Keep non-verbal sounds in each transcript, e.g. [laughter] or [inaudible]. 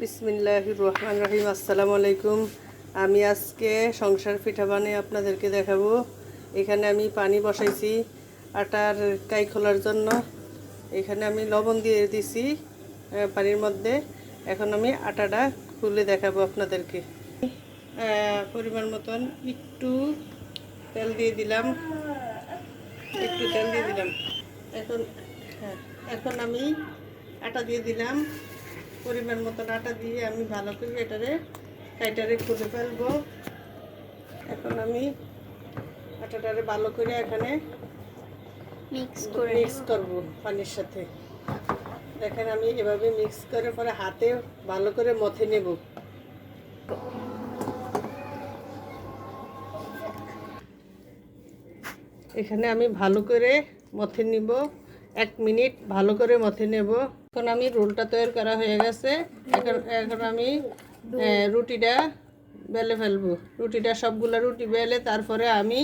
বিসমিল্লাহ রহমান রহিম আসসালামু আলাইকুম আমি আজকে সংসার পিঠা বানিয়ে আপনাদেরকে দেখাবো। এখানে আমি পানি বসাইছি আটার কাই খোলার জন্য। এখানে আমি লবণ দিয়ে দিছি পানির মধ্যে। এখন আমি আটাটা খুলে দেখাবো আপনাদেরকে। পরিমাণ মতন একটু তেল দিয়ে দিলাম। একটু তেল দিয়ে দিলাম। এখন হ্যাঁ এখন আমি আটা দিয়ে দিলাম। পরিমাণ মতন আটা দিয়ে আমি ভালো করে এটারে কাইটারে খুলে ফেলব। এখন আমি আটাটারে ভালো করে এখানে মিক্স করে মিক্স করব পানির সাথে। দেখেন আমি এভাবে মিক্স করে পরে হাতে ভালো করে মথে নেব। এখানে আমি ভালো করে মথে নিব। এক মিনিট ভালো করে মথে নেব। এখন আমি রোলটা তৈরি করা হয়ে গেছে। এখন এখন আমি রুটিটা বেলে ফেলব। রুটিটা সবগুলো রুটি বেলে তারপরে আমি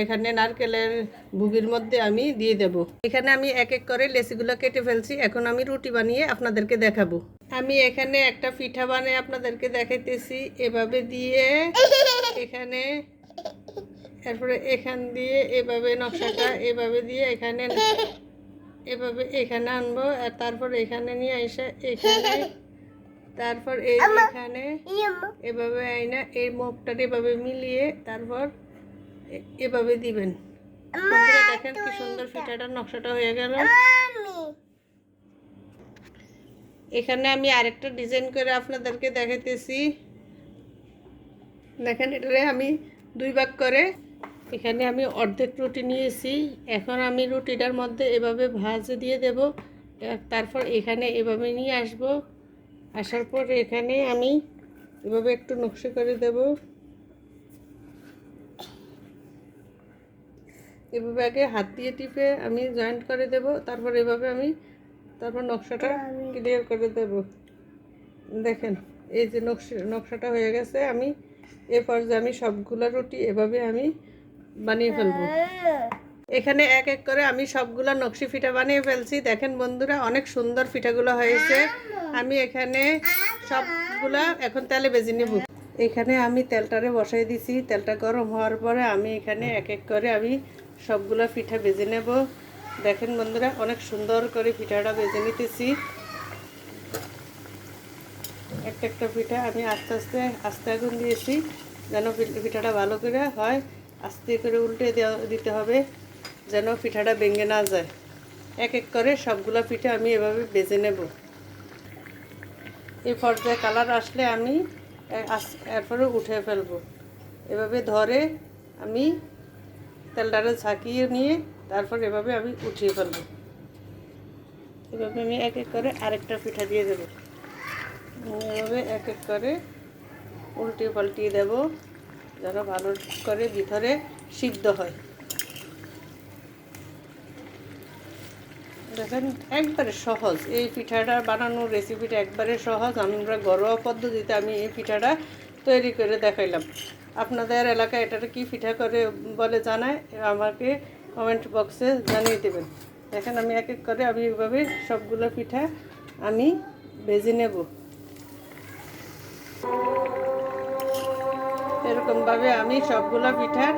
এখানে নারকেলের ভুগির মধ্যে আমি দিয়ে দেব। এখানে আমি এক এক করে লেচিগুলো কেটে ফেলছি। এখন আমি রুটি বানিয়ে আপনাদেরকে দেখাবো। আমি এখানে একটা পিঠা বানিয়ে আপনাদেরকে দেখাইতেছি। এভাবে দিয়ে এখানে তারপরে এখান দিয়ে এভাবে নকশাটা এভাবে দিয়ে এখানে এভাবে এখানে আনব আর তারপর এখানে নিয়ে এসে এখানে [laughs] তারপর এই এখানে এভাবে আইনা এই মুখটা এভাবে মিলিয়ে তারপর এভাবে দিবেন। দেখেন কি সুন্দর পিঠাটার নকশাটা হয়ে গেল। এখানে আমি আরেকটা ডিজাইন করে আপনাদেরকে দেখাইতেছি। দেখেন এটারে আমি দুই ভাগ করে এখানে আমি অর্ধেক রুটি নিয়েছি। এখন আমি রুটিটার মধ্যে এভাবে ভাজে দিয়ে দেব। তারপর এখানে এভাবে নিয়ে আসব। আসার পর এখানে আমি এভাবে একটু নকশা করে দেব। এভাবে আগে হাত দিয়ে টিপে আমি জয়েন্ট করে দেব। তারপর এভাবে আমি তারপর নকশাটা ক্লিয়ার করে দেব। দেখেন, এই যে নকশা নকশাটা হয়ে গেছে। আমি এরপর যে আমি সবগুলো রুটি এভাবে আমি বানিয়ে ফেলব। এখানে এক এক করে আমি সবগুলা নকশি পিঠা বানিয়ে ফেলছি। দেখেন বন্ধুরা, অনেক সুন্দর পিঠাগুলো হয়েছে। আমি এখানে সবগুলা এখন তেলে বেজে নেব। এখানে আমি তেলটারে বসাই দিছি। তেলটা গরম হওয়ার পরে আমি এখানে এক এক করে আমি সবগুলা পিঠা বেজে নেব। দেখেন বন্ধুরা, অনেক সুন্দর করে পিঠাটা বেজে নিতেছি। একটা একটা পিঠা আমি আস্তে আস্তে আস্তে আগুন দিয়েছি যেন পিঠাটা ভালো করে হয়। আস্তে করে উল্টে দিতে হবে যেন পিঠাটা ভেঙে না যায়। এক এক করে সবগুলো পিঠা আমি এভাবে বেজে নেব। এই পর্যায়ে কালার আসলে আমি এরপরে উঠে ফেলব। এভাবে ধরে আমি তেলটারে ঝাঁকিয়ে নিয়ে তারপর এভাবে আমি উঠিয়ে ফেলব। এভাবে আমি এক এক করে আরেকটা পিঠা দিয়ে দেবো। এভাবে এক এক করে উল্টিয়ে পাল্টিয়ে দেব। যেন ভালো করে ভিতরে সিদ্ধ হয়। দেখেন, একবারে সহজ। এই পিঠাটা বানানোর রেসিপিটা একবারে সহজ। আমরা ঘরোয়া পদ্ধতিতে আমি এই পিঠাটা তৈরি করে দেখাইলাম। আপনাদের এলাকায় এটাকে কি পিঠা করে বলে জানায়, আমাকে কমেন্ট বক্সে জানিয়ে দেবেন। দেখেন, আমি এক এক করে আমি এইভাবে সবগুলো পিঠা আমি ভেজে নেব। এরকমভাবে আমি সবগুলো পিঠার